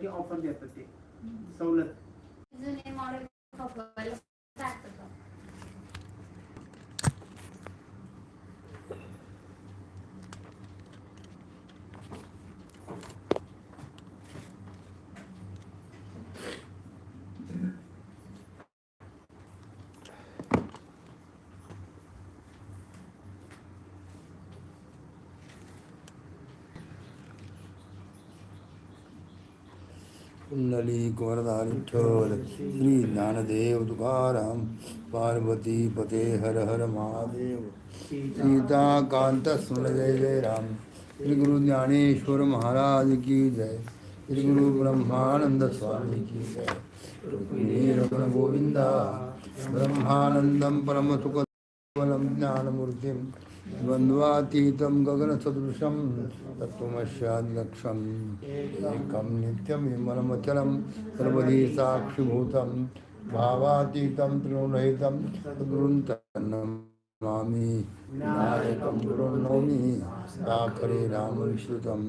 साठी ऑफर देतात ते. सवलत. जुने मॉडेल कुंडली कुवरदा विठ्ठल श्री ज्ञानदेव तुकाराम पार्वती पते हर हर महादेव सीता कांत स्मरण जय जय राम श्री गुरु ज्ञानेश्वर महाराज की जय श्री गुरु ब्रह्मानंद स्वामी की जय रुक्मिणी रमण गोविंदा ब्रह्मानंदम परम सुख ज्ञानमूर्तिम द्वन्द्वातीतं गगनसदृशं तत्त्वमस्याद्लक्षम् एकं नित्यं विमलमचलं सर्वधी साक्षिभूतं भावातीतं त्रिगुणहितं सद्गुरुं नायकं विनायकं गुरुं नौमि साखरे रामविश्रुतं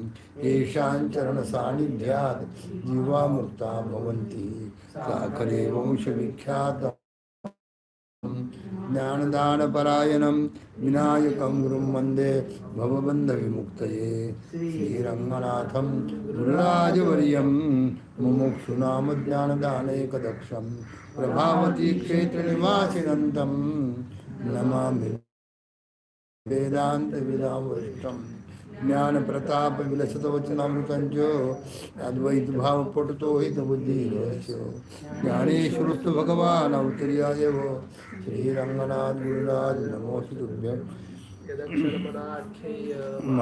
येषां चरणसान्निध्यात् जीवामुक्ता भवन्ति। साखरे वंशविख्यातम् ज्ञानदानपरायणं विनायकं गुरुं वन्दे भवबन्धविमुक्तये। श्रीरङ्गनाथं गुरुराजवर्यं मुमुक्षुनामज्ञानदानैकदक्षं प्रभावतीक्षेत्रनिवासिनन्तं नमामि वेदान्तविदावृष्टम् प्रभावती क्षेत्रनिवासिनन्तं नमामि अद्वैत भाव पटतो हित हितबुद्धिरस्य ज्ञानेश्वरस्तु भगवान अवतरिया देव श्रीरंगनाथ गुरुराज नमोऽस्तु तुभ्यं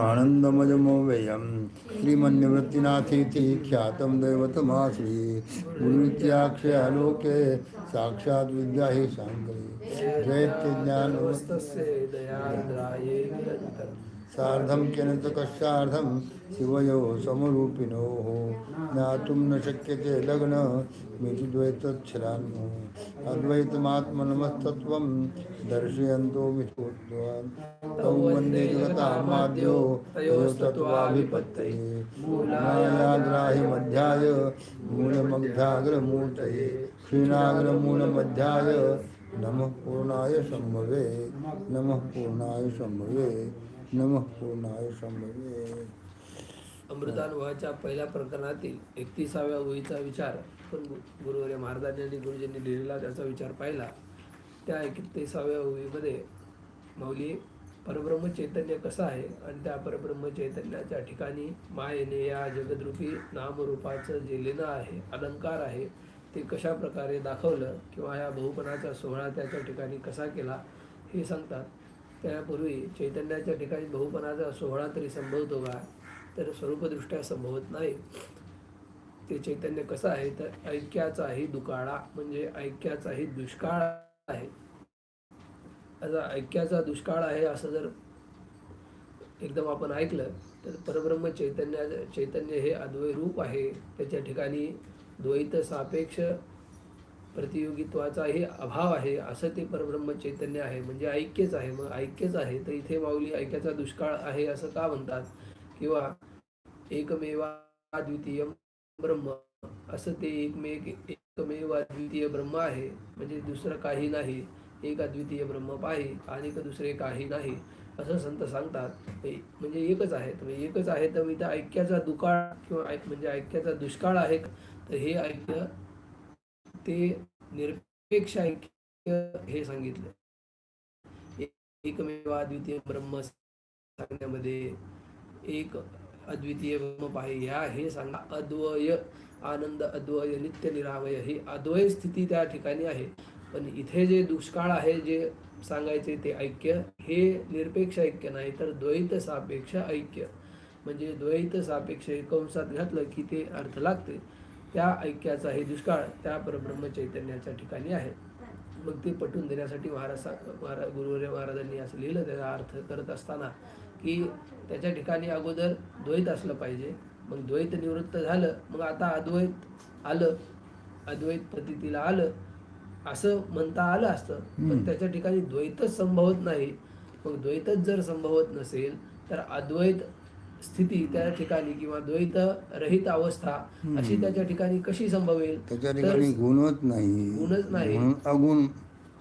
आनन्दमजमो व्ययं श्रीमन्यवृत्तिनाथीति ख्यातं दैवतमाश्री। गुरुत्याक्षयालोके साक्षात् विद्या हि साङ्करे जयत्यज्ञानवस्तस्य दयाद्राये केन च कस्यार्धं शिवयोः समरूपिणोः। ज्ञातुं न शक्यते लग्नमिति द्वैतच्छलान्नो अद्वैतमात्मनमस्तत्त्वं दर्शयन्तो मिथोद्वान्। तौ वन्दे जगतामाद्यो तत्त्वाभिपत्तये मूलायाग्राहि मध्याय मूलमग्धाग्रमूर्तये। क्षीणाग्रमूलमध्याय नमः पूर्णाय शम्भवे नमः पूर्णाय शम्भवे नमः पूर्णाय शंभवे अमृतानुभवाच्या पहिल्या प्रकरणातील एकतीसाव्या ओळीचा विचार पण गु- गुरुवर्य महाराजांनी आणि गुरुजींनी लिहिलेला त्याचा विचार पाहिला. त्या एकतीसाव्या ओळीमध्ये माऊली परब्रह्म चैतन्य कसं आहे? आणि त्या परब्रह्म चैतन्याच्या ठिकाणी मायेने या जगदरूपी नामरूपाचं जे लेणं आहे अलंकार आहे ते कशा प्रकारे दाखवलं? किंवा या बहुपणाचा सोहळा त्याच्या ठिकाणी कसा केला? हे सांगतात. त्यापूर्वी चैतन्याच्या ठिकाणी बहुपणाचा सोहळा तरी संभवतो का? तर स्वरूपदृष्ट्या संभवत नाही. ते चैतन्य कसं आहे? तर ऐक्याचाही दुकाळा म्हणजे ऐक्याचाही दुष्काळ आहे. आता ऐक्याचा दुष्काळ आहे असं जर एकदम आपण ऐकलं तर परब्रह्म चैतन्या चैतन्य हे अद्वय रूप आहे. त्याच्या ठिकाणी द्वैत सापेक्ष प्रतियोगित्वाचाही अभाव आहे असं ते परब्रह्म चैतन्य आहे. म्हणजे ऐक्यच आहे. मग ऐक्यच आहे तर इथे माऊली ऐक्याचा दुष्काळ आहे असं का म्हणतात? किंवा एकमेवा द्वितीय ब्रह्म असं ते एकमेक एकमेव अद्वितीय ब्रह्म आहे. म्हणजे दुसरं काही नाही. एक अद्वितीय ब्रह्म पाही आणि दुसरे काही नाही असं संत सांगतात. म्हणजे एकच आहे. तर एकच आहे तर इथं ऐक्याचा दुकाळ किंवा ऐक म्हणजे ऐक्याचा दुष्काळ आहे. तर हे ऐक्य ते निरपेक्ष ऐक्य हे सांगितलं. एकमेव अद्वितीय ब्रह्म सांगण्यामध्ये एक अद्वितीय ब्रह्म पाहे ह्या हे सांगा. अद्वय आनंद अद्वय नित्य निरावय ही अद्वय स्थिती त्या ठिकाणी आहे. पण इथे जे दुष्काळ आहे जे सांगायचे ते ऐक्य हे निरपेक्ष ऐक्य नाही तर द्वैत सापेक्ष ऐक्य. म्हणजे द्वैत सापेक्ष हे कंसात घातलं की ते अर्थ लागते. त्या ऐक्याचा हे दुष्काळ त्या परब्रह्म चैतन्याच्या ठिकाणी आहे. मग ते पटवून देण्यासाठी महाराज महाराज गुरुवर्य महाराजांनी असं लिहिलं त्याचा अर्थ करत असताना की त्याच्या ठिकाणी अगोदर द्वैत असलं पाहिजे. मग द्वैत निवृत्त झालं मग आता अद्वैत आलं अद्वैत प्रतीला आलं असं म्हणता आलं असतं. पण. त्याच्या ठिकाणी द्वैतच संभवत नाही. मग द्वैतच जर संभवत नसेल तर अद्वैत स्थिती त्या ठिकाणी किंवा द्वैत रहित अवस्था अशी त्याच्या ठिकाणी कशी संभवेल? त्याच्या ठिकाणी गुणच नाही. गुणच नाही. अगुण.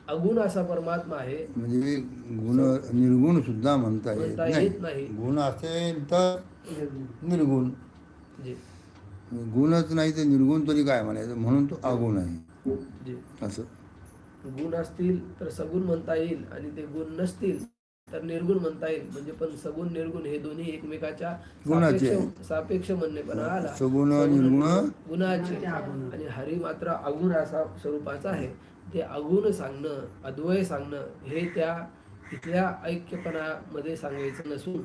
अगुण असा परमात्मा आहे. म्हणजे गुण निर्गुण सुद्धा म्हणता येत नाही. गुण असेल तर निर्गुण. गुणच नाही तर निर्गुण तरी काय म्हणायचं? म्हणून तो अगुण आहे. असं. गुण असतील तर सगुण म्हणता येईल आणि ते गुण नसतील तर निर्गुण म्हणता येईल. म्हणजे पण सगुण निर्गुण हे दोन्ही एकमेकाच्या गुणाचे सापेक्ष सापेक्ष म्हणणेपणा आला. सगुण, निर्गुण, गुणाचे. आणि हरी मात्र अगुण असा स्वरूपाचा आहे. ते अगुण सांगणं अद्वय सांगणं हे त्या इथल्या ऐक्यपणामध्ये सांगायचं नसून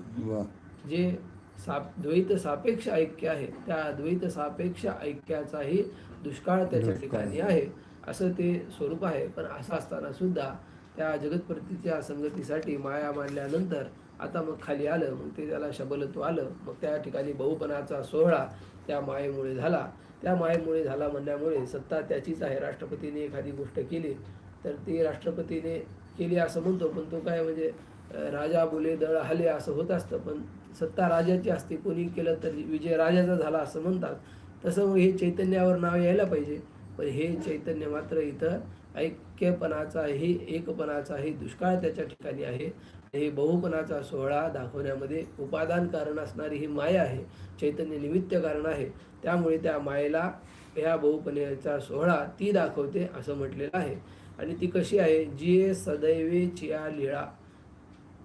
जे साप द्वैत सापेक्ष ऐक्य आहे त्या द्वैत सापेक्ष ऐक्याचाही दुष्काळ त्याच्या. ठिकाणी आहे. असं ते स्वरूप आहे. पण असं असताना सुद्धा त्या जगतप्रतीच्या संगतीसाठी माया मांडल्यानंतर आता मग खाली आलं मग ते त्याला शबलत्व आलं मग त्या ठिकाणी बहुपणाचा सोहळा त्या मायेमुळे झाला. त्या मायेमुळे झाला म्हणण्यामुळे सत्ता त्याचीच आहे. राष्ट्रपतीने एखादी गोष्ट केली तर ती राष्ट्रपतीने केली असं म्हणतो पण तो काय म्हणजे राजा बोले दळ हले असं होत असतं. पण सत्ता राजाची असते कोणी केलं तर विजय राजाचा झाला असं म्हणतात. तसं मग हे चैतन्यावर नाव यायला पाहिजे. पण हे चैतन्य मात्र इथं ऐक्यपणाचाही एकपणाचाही दुष्काळ त्याच्या ठिकाणी आहे. हे बहुपणाचा सोहळा दाखवण्यामध्ये उपादान कारण असणारी ही माया आहे चैतन्य निमित्त कारण आहे. त्यामुळे त्या मायेला ह्या बहुपणाचा सोहळा ती दाखवते असं म्हटलेलं आहे. आणि ती कशी आहे? जी सदैवे चिया लिळा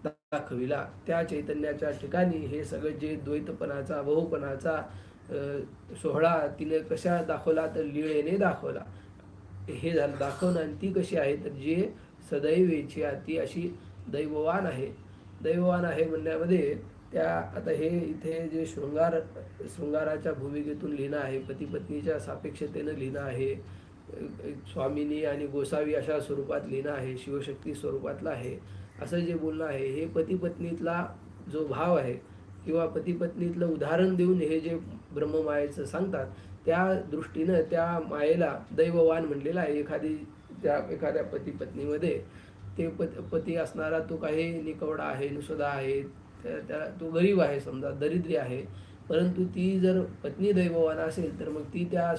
दाखविला. त्या चैतन्याच्या ठिकाणी हे सगळं जे द्वैतपणाचा बहुपणाचा सोहळा तिने कशा दाखवला? तर लीळेने दाखवला. हे झालं दाखवणं आणि ती कशी आहे? तर जे सदैवेची ती अशी दैववान आहे. दैववान आहे म्हणण्यामध्ये त्या आता हे इथे जे शृंगार शृंगाराच्या भूमिकेतून लिहिणं आहे पती पत्नीच्या सापेक्षतेनं लिहिणं आहे स्वामिनी आणि गोसावी अशा स्वरूपात लिहिणं आहे शिवशक्ती स्वरूपातलं आहे असं जे बोलणं आहे हे पती पत्नीतला जो भाव आहे किंवा पती पत्नीतलं उदाहरण देऊन हे जे ब्रह्ममायेचं सांगतात त्या दृष्टीनं त्या मायेला दैववान म्हणलेला आहे. एखादी त्या एखाद्या पती पत्नीमध्ये ते पत पती असणारा तो काही निकवडा आहे नुसदा आहे त्या त्या तो गरीब आहे समजा दरिद्री आहे. परंतु ती जर पत्नी दैववान असेल तर मग ती त्या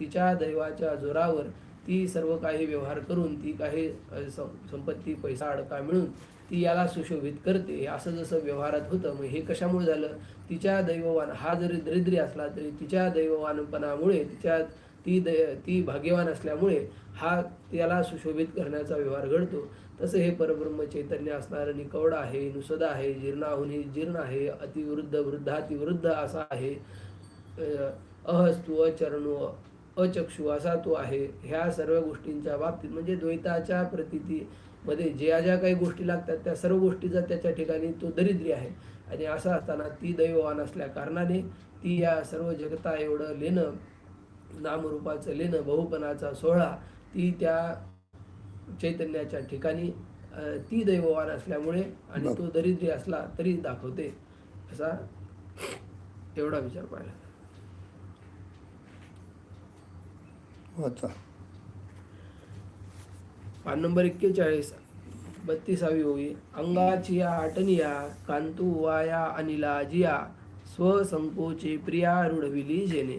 तिच्या दैवाच्या जोरावर ती सर्व काही व्यवहार करून ती काही सं- संपत्ती पैसा अडका मिळून ती याला सुशोभित करते. असं जसं व्यवहारात होतं मग हे कशामुळे झालं? तिच्या दैववान हा जरी दरिद्री असला तरी तिच्या दैववानपणामुळे तिच्या ती दै ती भाग्यवान असल्यामुळे हा त्याला सुशोभित करण्याचा व्यवहार घडतो. तसं हे परब्रह्म चैतन्य असणारं निकवड आहे नुसद आहे जीर्णाहुनी जीर्ण आहे अतिवृद्ध वृद्धातिवृद्ध असा आहे. अ, अहस्तु अचरणू अचक्षु असा तो आहे. ह्या सर्व गोष्टींच्या बाबतीत म्हणजे द्वैताच्या मध्ये ज्या ज्या काही गोष्टी लागतात त्या सर्व गोष्टीचा त्याच्या ठिकाणी तो दरिद्री आहे. आणि असं असताना ती दैववान असल्या कारणाने ती या सर्व जगता एवढं लेणं नामरूपाचं लेणं बहुपणाचा सोहळा ती त्या चैतन्याच्या ठिकाणी ती दैववान असल्यामुळे आणि तो दरिद्री असला तरी दाखवते असा एवढा विचार पाहिला पान नंबर एक्केचाळीस. बत्तीसावी ओवी अंगाची आटनिया कांतू वाया अनिला जिया स्वसंकोचे प्रिया रुढविली जेने.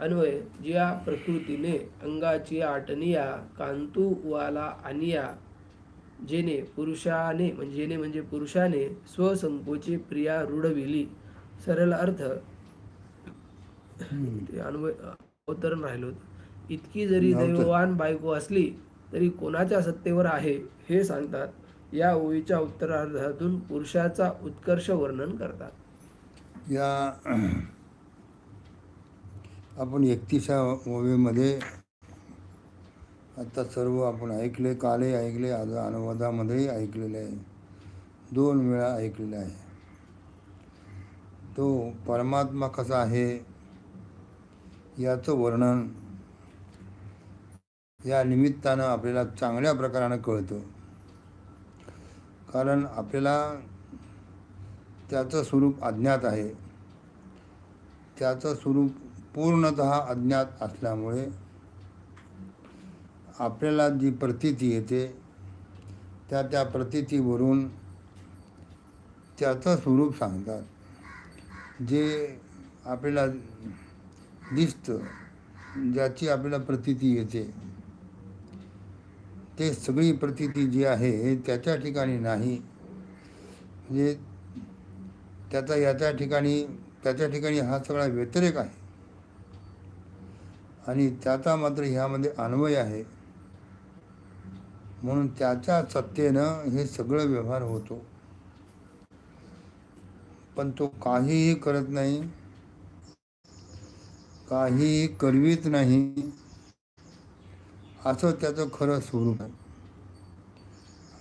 अन्वय जिया प्रकृतीने अंगाची आटनिया कांतू वाला अनिया जेने पुरुषाने म्हणजे जेने म्हणजे पुरुषाने स्वसंकोचे प्रिया रूढविली. सरळ अर्थ. ते अन्वय अवतरण राहिलं इतकी जरी. दैववान बायको असली तरी कोणाच्या सत्तेवर आहे हे सांगतात. या ओळीच्या उत्तरार्धातून पुरुषाचा उत्कर्ष वर्णन करतात. या आपण एकतीसा ओवीमध्ये आता सर्व आपण ऐकले काले ऐकले आज अनुवादामध्येही ऐकलेले आहे. दोन वेळा ऐकलेले आहे. तो परमात्मा कसा आहे याचं वर्णन या निमित्तानं आपल्याला चांगल्या प्रकारानं कळतं. कारण आपल्याला त्याचं स्वरूप अज्ञात आहे. त्याचं स्वरूप पूर्णत अज्ञात असल्यामुळे आपल्याला जी प्रतीती येते त्या त्या प्रतीतीवरून त्याचं स्वरूप सांगतात. जे आपल्याला दिसतं ज्याची आपल्याला प्रतीती येते ते सगळी प्रतिती जी आहे त्याच्या ठिकाणी नाही. म्हणजे त्याचा याच्या ठिकाणी त्याच्या ठिकाणी हा सगळा व्यतिरेक आहे. आणि त्याचा मात्र ह्यामध्ये अन्वय आहे. म्हणून त्याच्या सत्तेनं हे सगळं व्यवहार होतो. पण तो काहीही करत नाही काहीही करवीत नाही. असं त्याचं खरं स्वरूप आहे.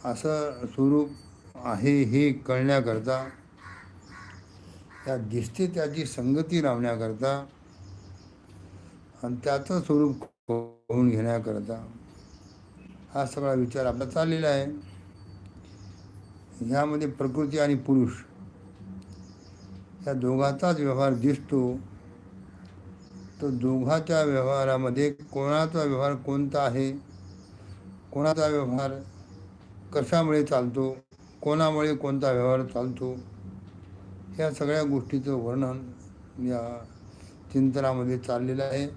असं स्वरूप आहे हे कळण्याकरता त्या दिसते त्याची संगती लावण्याकरता आणि त्याचं स्वरूप होऊन घेण्याकरता हा सगळा विचार आपला चाललेला आहे. ह्यामध्ये प्रकृती आणि पुरुष या दोघांचाच व्यवहार दिसतो. तर दोघाच्या व्यवहारामध्ये कोणाचा व्यवहार कोणता आहे? कोणाचा व्यवहार कशामुळे चालतो? कोणामुळे कोणता व्यवहार चालतो? ह्या सगळ्या गोष्टीचं वर्णन या चिंतनामध्ये चाललेलं आहे.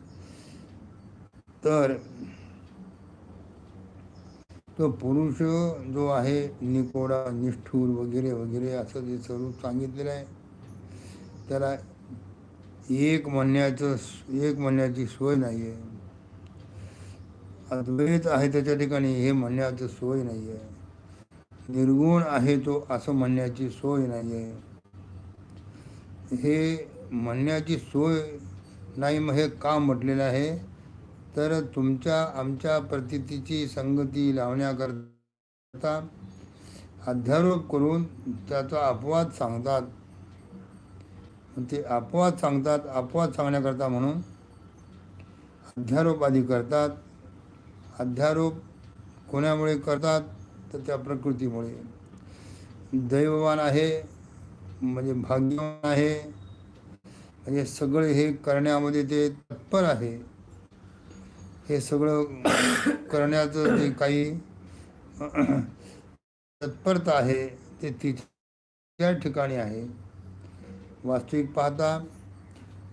तर तो पुरुष जो आहे निकोडा निष्ठूर वगैरे वगैरे असं जे स्वरूप सांगितलेलं आहे त्याला एक म्हणण्याचं एक म्हणण्याची सोय नाही आहे अद्वैत आहे त्याच्या ठिकाणी हे म्हणण्याचं सोय नाही आहे निर्गुण आहे तो असं म्हणण्याची सोय नाही आहे हे म्हणण्याची सोय नाही मग हे का म्हटलेलं आहे? तर तुमच्या आमच्या प्रतीतीची संगती लावण्याकरता अध्यारोप करून त्याचा अपवाद सांगतात. ते अपवाद सांगतात अपवाद सांगण्याकरता म्हणून अध्यारोप आधी करतात. अध्यारोप कोणामुळे करतात? तर त्या प्रकृतीमुळे. दैववान आहे म्हणजे भाग्यवान आहे म्हणजे सगळे हे करण्यामध्ये ते तत्पर आहे. हे सगळं करण्याचं जे काही तत्परता आहे ते तिच्या ठिकाणी आहे. वास्तविक पाहता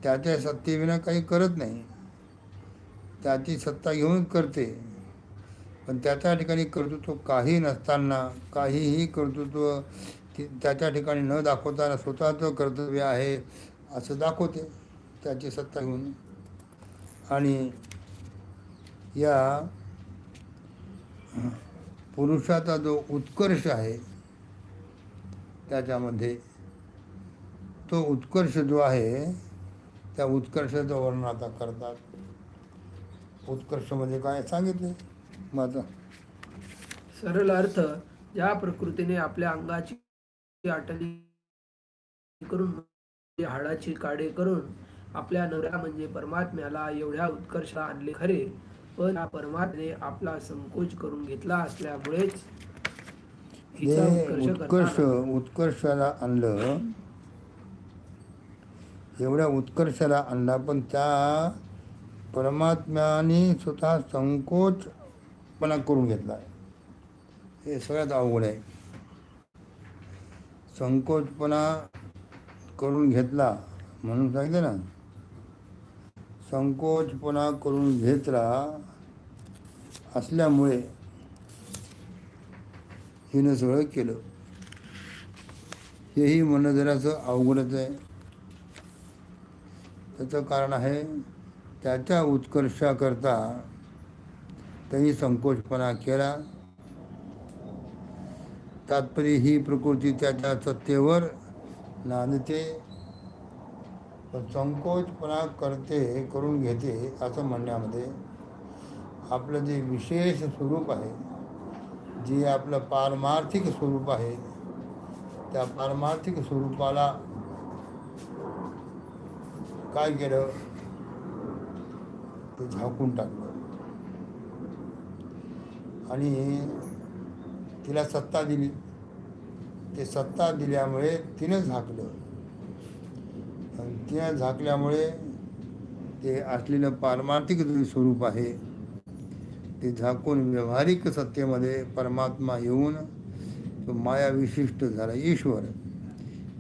त्याच्या सत्तेविना काही करत नाही. त्याची सत्ता घेऊन करते. पण त्याच्या ठिकाणी कर्तृत्व काही नसताना काहीही कर्तृत्व त्याच्या ठिकाणी न दाखवताना स्वतःचं कर्तव्य आहे असं दाखवते त्याची सत्ता घेऊन आणि या पुरुषाचा जो उत्कर्ष आहे त्याच्यामध्ये तो उत्कर्ष जो आहे त्या उत्कर्षाचं वर्णन आता करतात. उत्कर्ष म्हणजे काय सांगितले? माझं. सरळ अर्थ ज्या प्रकृतीने आपल्या अंगाची आटली करून म्हणजे हाडाची काडे करून आपल्या नवऱ्या म्हणजे परमात्म्याला एवढ्या उत्कर्षाला आणले खरे. पण परमात्म्याने आपला संकोच करून घेतला असल्यामुळेच उत्कर्ष उत्कर्षाला आणलं एवढ्या उत्कर्षाला आणला. पण त्या परमात्म्याने स्वतः संकोचपणा करून घेतला. आहे हे सगळ्यात अवघड आहे. संकोचपणा करून घेतला म्हणून सांगितलं ना. संकोचपणा करून घेतला असल्यामुळे हिनं सगळं केलं. हेही म्हणणं जरासं अवघडच आहे. त्याचं कारण आहे त्याच्या उत्कर्षाकरता त्यांनी संकोचपणा केला. तात्पर्य ही प्रकृती त्याच्या सत्तेवर नांदते. संकोचपणा करते करून घेते असं म्हणण्यामध्ये आपलं जे विशेष स्वरूप आहे जे आपलं पारमार्थिक स्वरूप आहे त्या पारमार्थिक स्वरूपाला काय केलं? ते झाकून टाकलं. आणि तिला सत्ता दिली. ते सत्ता दिल्यामुळे तिनं झाकलं. आणि तिनं झाकल्यामुळे ते असलेलं पारमार्थिक जे स्वरूप आहे. ते झाकून व्यवहारिक सत्तेमध्ये परमात्मा येऊन तो माया विशिष्ट झाला ईश्वर.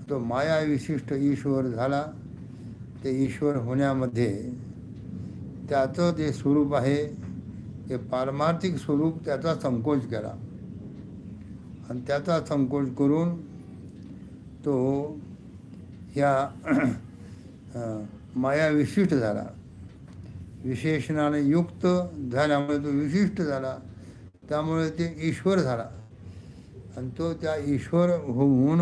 तो माया विशिष्ट ईश्वर झाला. ते ईश्वर होण्यामध्ये त्याचं जे स्वरूप आहे ते पारमार्थिक स्वरूप त्याचा संकोच करा. आणि त्याचा संकोच करून तो ह्या माया विशिष्ट झाला. विशेषणाने युक्त झाल्यामुळे तो विशिष्ट झाला. त्यामुळे ते ईश्वर झाला. आणि तो त्या ईश्वर हो- होऊन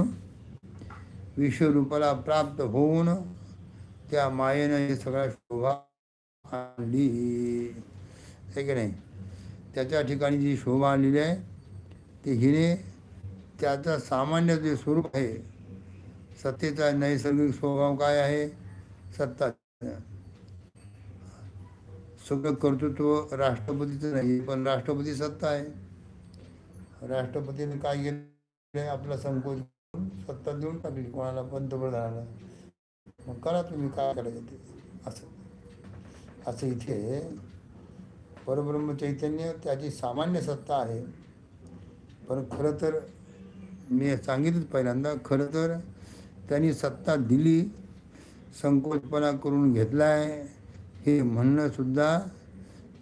विश्वरूपाला प्राप्त होऊन त्या मायेनं सगळ्या शोभा आणली. आहे की नाही? त्याच्या ठिकाणी जी शोभा आणलेली आहे ती हिने त्याचं सामान्य जे स्वरूप आहे सत्तेचा नैसर्गिक स्वभाव काय आहे? सत्ता सगळं कर्तृत्व राष्ट्रपतीचं नाही पण राष्ट्रपती सत्ता आहे. राष्ट्रपतीने काय केलं आपला संकोच करून सत्ता देऊन टाकली कोणाला? पंतप्रधानाला. मग करा तुम्ही काय करायचं ते? असं. असं इथे परब्रह्म चैतन्य त्याची सामान्य सत्ता आहे. पण खरं तर मी सांगितलं पहिल्यांदा खरं तर त्यांनी सत्ता दिली संकोचपणा करून घेतला आहे हे म्हणणं सुद्धा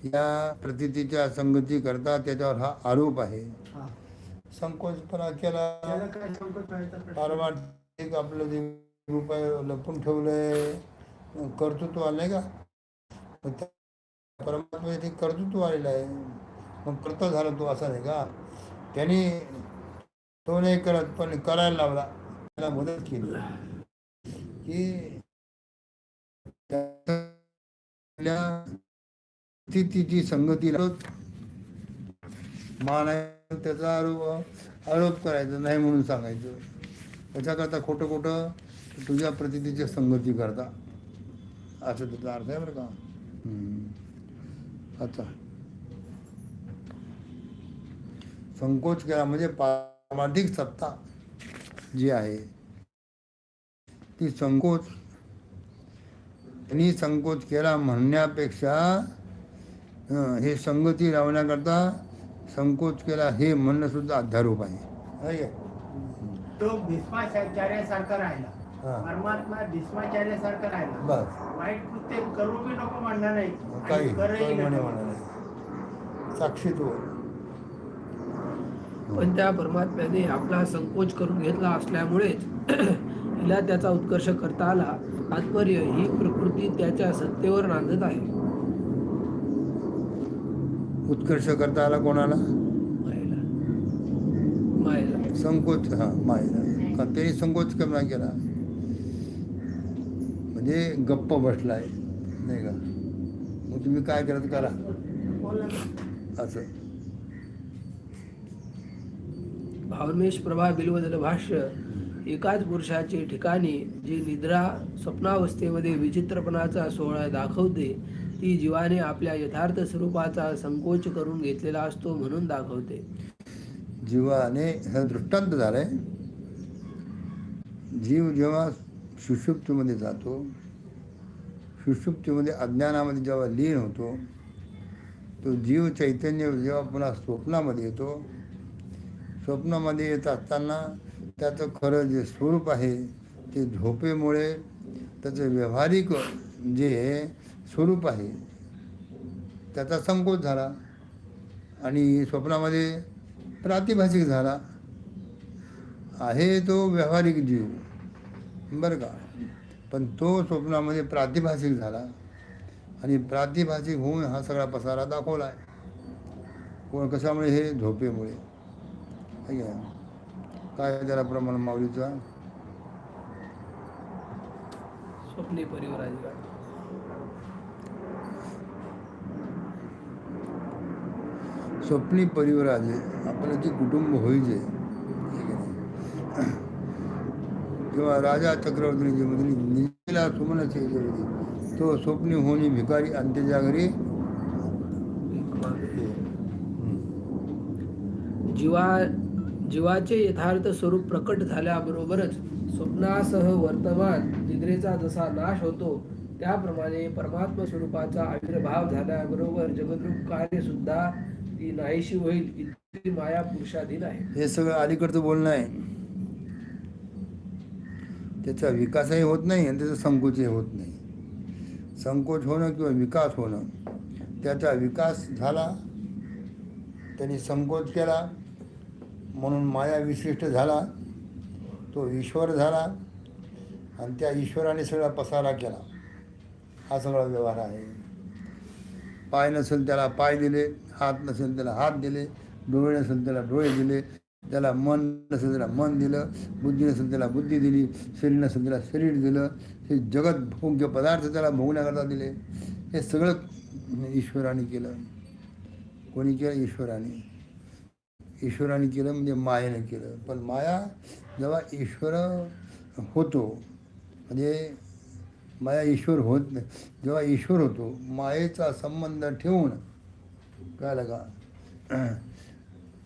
या प्रतितीच्या संगती करता त्याच्यावर हा आरोप आहे. संकोचपणा केला? पारमार्थिक आपलं जे रुपये लपून ठेवलंय कर्तृत्व आलं आहे का परमात्मा ते कर्तृत्व आलेलं आहे. मग कर्ता झाला तो असा नाही का? त्यांनी तो नाही करत पण करायला लावला. त्याला मदत केली. की ती ती जी संगती मान आहे त्याचा आरोप आरोप करायचा नाही म्हणून सांगायचं. त्याच्याकरता खोटं खोटं तुझ्या प्रतितीची संगती करता असं त्याचा अर्थ आहे बरं का. आता संकोच केला म्हणजे पारमार्थिक सत्ता जी आहे ती संकोच त्यांनी संकोच केला म्हणण्यापेक्षा हं, हे संगती लावण्याकरता संकोच केला हे म्हणणं सुद्धा अध्यारोप आहे है? तो भीष्माचार्यासारखा राहिला हा. परमात्मा भीष्माचार्यासारखा राहिला. बस. वाईट कृत्य करू बी नको म्हणणार नाही. काही म्हणे नाही. साक्षी तो. पण त्या परमात्म्याने आपला संकोच करून घेतला असल्यामुळेच हिला त्याचा उत्कर्ष करता आला. तात्पर्य ही प्रकृती त्याच्या सत्तेवर नांदत आहे. उत्कर्ष करता आला कोणाला? मायेला. संकोच हा मायला. त्यांनी संकोच कमी केला? म्हणजे गप्प बसलाय नाही का? मग तुम्ही काय करत करा. असं. भावमेश प्रभा बिलवदल भाष्य एकाच पुरुषाचे ठिकाणी जी निद्रा स्वप्नावस्थेमध्ये विचित्रपणाचा सोहळा दाखवते ती जीवाने आपल्या यथार्थ स्वरूपाचा संकोच करून घेतलेला असतो म्हणून दाखवते. जीवाने हा दृष्टांत झालाय. जीव जेव्हा सुषुप्तीमध्ये जातो. सुषुप्तीमध्ये अज्ञानामध्ये जेव्हा लीन होतो तो जीव चैतन्य जेव्हा पुन्हा स्वप्नामध्ये येतो स्वप्नामध्ये येत असताना त्याचं खरं जे स्वरूप आहे ते झोपेमुळे त्याचं व्यावहारिक जे स्वरूप आहे त्याचा संकोच झाला आणि स्वप्नामध्ये प्रातिभाषिक झाला. आहे तो व्यावहारिक जीव. बरं का. पण तो स्वप्नामध्ये प्रातिभाषिक झाला. आणि प्रातिभाषिक होऊन हा सगळा पसारा दाखवला आहे कोण कशामुळे हे? झोपेमुळे? काय त्याला प्रमाण माऊलीचा? स्वप्ने परिवराजिका स्वप्नी परिवाराचे आपलं जे कुटुंब होईचे है की नाही? किंवा राजा चक्रवर्तीची मुली निजेला सुमनाची याच्यावरती तो स्वप्नी होणी भिकारी अंत्यच्या घरी जीवा जीवाचे यथार्थ स्वरूप प्रकट झाल्याबरोबरच स्वप्नासह वर्तमान निद्रेचा जसा नाश होतो त्याप्रमाणे परमात्म स्वरूपाचा आविर्भाव झाल्याबरोबर जगद्रूप कार्य सुद्धा ती नाहीशी होईल इतकी माया पुरुषाधीन आहे. हे सगळं अलीकडचं बोलणं आहे. त्याचा विकासही होत नाही आणि त्याचा संकोचही होत नाही. संकोच होणं किंवा विकास होणं त्याचा विकास झाला त्यांनी संकोच केला म्हणून माया विशिष्ट झाला तो ईश्वर झाला आणि त्या ईश्वराने सगळा पसारा केला. हा सगळा व्यवहार आहे. पाय नसेल त्याला पाय दिले हात नसेल त्याला हात दिले डोळे नसेल त्याला डोळे दिले त्याला मन नसेल त्याला मन दिलं बुद्धी नसेल त्याला बुद्धी दिली शरीर नसेल त्याला शरीर दिलं हे जगत भोग्य पदार्थ त्याला भोगण्याकरता दिले. हे सगळं ईश्वराने केलं. कोणी केलं? ईश्वराने. ईश्वराने केलं म्हणजे मायेने केलं. पण माया जेव्हा ईश्वर होतो म्हणजे माया ईश्वर होत नाही जेव्हा ईश्वर होतो मायेचा संबंध ठेवून कळलं का?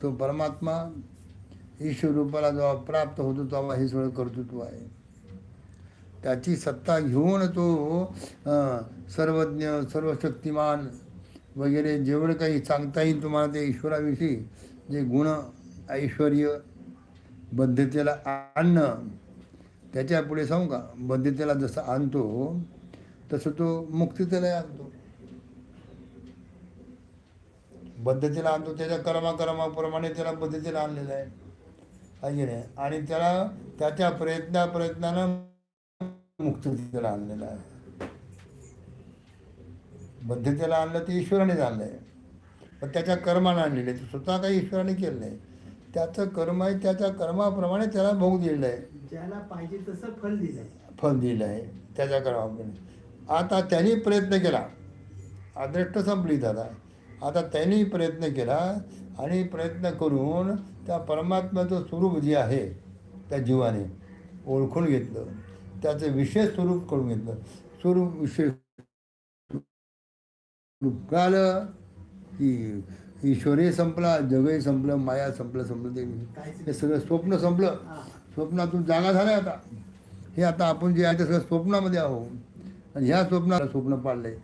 तो परमात्मा ईश्वर रूपाला जेव्हा प्राप्त होतो तेव्हा हे सगळं कर्तृत्व आहे. त्याची सत्ता घेऊन तो सर्वज्ञ सर्वशक्तिमान वगैरे जेवढं काही सांगता येईल तुम्हाला ते ईश्वराविषयी जे गुण ऐश्वर बद्धतेला आणणं त्याच्या पुढे सांगू का? बद्धतेला जसं आणतो तसं तो मुक्ततेला आणतो. बद्धतेला आणतो त्याच्या कर्माकर्माप्रमाणे त्याला बद्धतेला आणलेलं आहे. आहे आणि त्याला त्याच्या प्रयत्ना प्रयत्नानं मुक्तीतेला आणलेलं आहे. बद्धतेला आणलं ते ईश्वरानेच आणलं आहे पण त्याच्या कर्मानं आणलेलं आहे. स्वतः काही ईश्वराने केलं नाही. त्याचं कर्म आहे त्याच्या कर्माप्रमाणे त्याला भोग दिलेलं आहे. ज्याला पाहिजे तसं फल दिलंय. फल दिलं आहे त्याच्या कर्माप्रमाणे. आता त्यांनी प्रयत्न केला. अदृष्ट संपली दादा. आता त्यांनी प्रयत्न केला आणि प्रयत्न करून त्या परमात्म्याचं स्वरूप जे आहे त्या जीवाने ओळखून घेतलं. त्याचं विशेष स्वरूप करून घेतलं. स्वरूप विशेष कळालं की ईश्वरही संपला जगही संपलं माया संपलं संपलं ते काहीच हे सगळं स्वप्न संपलं. स्वप्नातून जागा झाल्या आता. हे आता आपण जे आहे ते सगळं स्वप्नामध्ये आहोत. आणि ह्या स्वप्नाला स्वप्न पाडलंय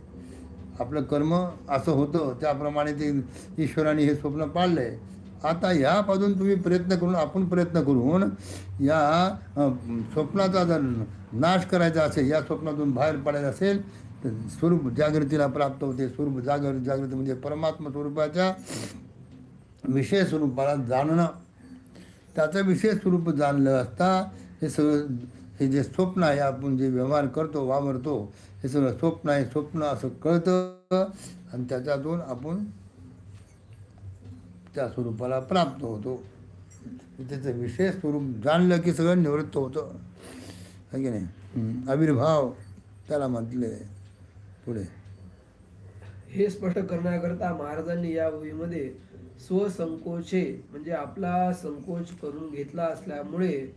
आपलं कर्म असं होतं त्याप्रमाणे ते ईश्वराने हे स्वप्न पाळलंय आता ह्यापासून तुम्ही प्रयत्न करून आपण प्रयत्न करून या स्वप्नाचा जर नाश करायचा असेल या स्वप्नातून बाहेर पडायचं असेल तर स्वरूप जागृतीला प्राप्त होते. स्वरूप जागर जागृती म्हणजे परमात्मा स्वरूपाच्या विशेष स्वरूपाला जाणणं. त्याचं विशेष स्वरूप जाणलं असता हे सगळं हे जे स्वप्न आहे आपण जे व्यवहार करतो वावरतो हे सगळं स्वप्न आहे. स्वप्न असं कळतं आणि त्याच्यातून आपण त्या स्वरूपाला प्राप्त होतो. त्याचं विशेष स्वरूप जाणलं की सगळं निवृत्त होतं. है की नाही. आविर्भाव त्याला म्हटले पुढे. हे स्पष्ट करण्याकरता महाराजांनी या वहीमध्ये स्वसंकोचे म्हणजे आपला संकोच करून घेतला असल्यामुळे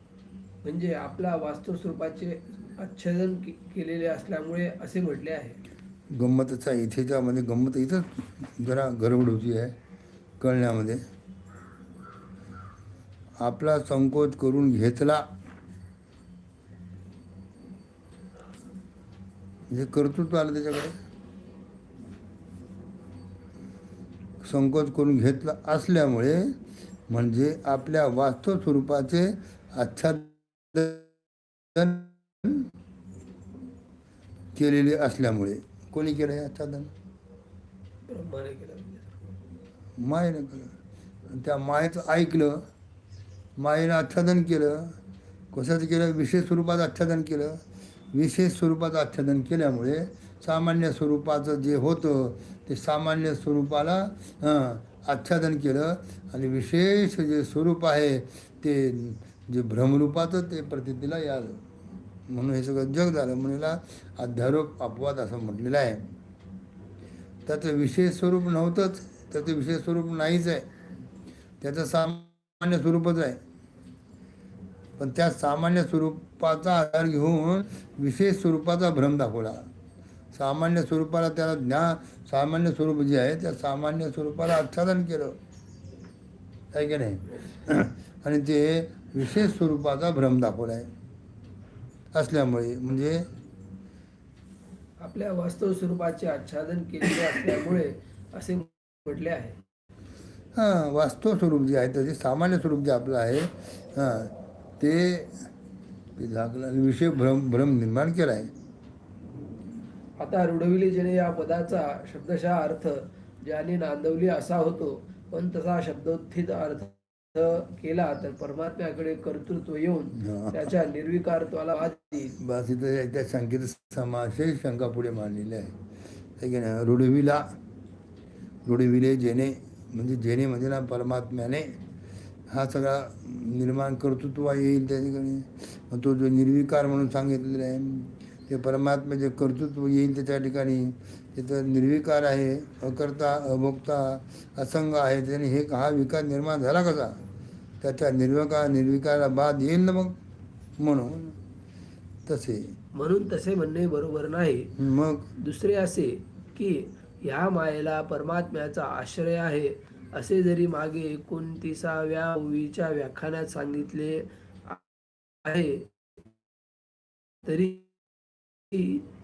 म्हणजे आपल्या वास्तव स्वरूपाचे आच्छादन केलेले असल्यामुळे असे म्हटले आहे. गंमतच आहे इथेच्या गंमत इथंच जरा गडबड होती आहे. कळण्यामध्ये. आपला संकोच करून घेतला. म्हणजे कर्तृत्व आलं त्याच्याकडे. संकोच करून घेतला असल्यामुळे म्हणजे आपल्या वास्तव स्वरूपाचे आच्छादन केलेले असल्यामुळे. कोणी केलं हे आच्छादन? ब्रह्माने केलं. मायेनं केलं. त्या मायेचं ऐकलं मायेनं आच्छादन केलं. कसं केलं? विशेष स्वरूपात आच्छादन केलं. विशेष स्वरूपाचं आच्छादन केल्यामुळे सामान्य स्वरूपाचं जे होतं ते सामान्य स्वरूपाला आच्छादन केलं. आणि विशेष जे स्वरूप आहे ते जे भ्रमरूपाचं ते प्रतितीला यालं. म्हणून हे सगळं जग झालं. म्हणून अध्यारोप अपवाद असं म्हटलेलं आहे. त्याचं विशेष स्वरूप नव्हतंच. त्याचं विशेष स्वरूप नाहीच आहे. त्याचं सामान्य स्वरूपच आहे. पण त्या सामान्य स्वरूपाचा आधार घेऊन विशेष स्वरूपाचा भ्रम दाखवला. सामान्य स्वरूपाला त्याला ज्ञान सामान्य स्वरूप जे आहे त्या सामान्य स्वरूपाला आच्छादन केलं. आहे की नाही? आणि ते विशेष स्वरूपाचा भ्रम दाखवला आहे असल्यामुळे म्हणजे आपल्या वास्तव स्वरूपाचे आच्छादन केलेले असल्यामुळे असे म्हटले आहे. हां वास्तव स्वरूप जे आहे त्याचे सामान्य स्वरूप जे आपलं आहे हां ते विषय भ्रम भ्रम निर्माण केला आहे. आता रुडविली जेणे या पदाचा शब्दशः अर्थ ज्याने नांदवली असा होतो पण तसा शब्दोत्थित अर्थ केला तर परमात्म्याकडे कर्तृत्व येऊन. त्याच्या निर्विकारत्वाला वाद त्या शंकेत समाशय शंका पुढे मांडलेली आहे. रुडविला रुडविले जेणे म्हणजे जेणे म्हणजे ना परमात्म्याने हा सगळा निर्माण कर्तृत्व येईल त्या ठिकाणी. मग तो जो निर्विकार म्हणून सांगितलेला आहे ते परमात्म्याचे कर्तृत्व येईल त्याच्या ठिकाणी तिथं निर्विकार आहे अकर्ता अभोक्ता असंग आहे त्याने हे हा विकार निर्माण झाला कसा? त्याच्या निर्विकार निर्विकारा बाद येईल ना मग? म्हणून तसे. म्हणून तसे म्हणणे बरोबर नाही. मग? दुसरे असे की ह्या मायेला परमात्म्याचा आश्रय आहे असे जरी मागे एकोणतीसाव्या ओवीच्या व्याख्यानात सांगितले आहे तरी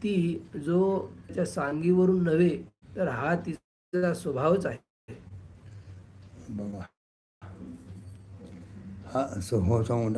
ती जो त्याच्या सांगीवरून नव्हे तर हा तिचा स्वभावच आहे. बघा. हा स्वभाव सांगून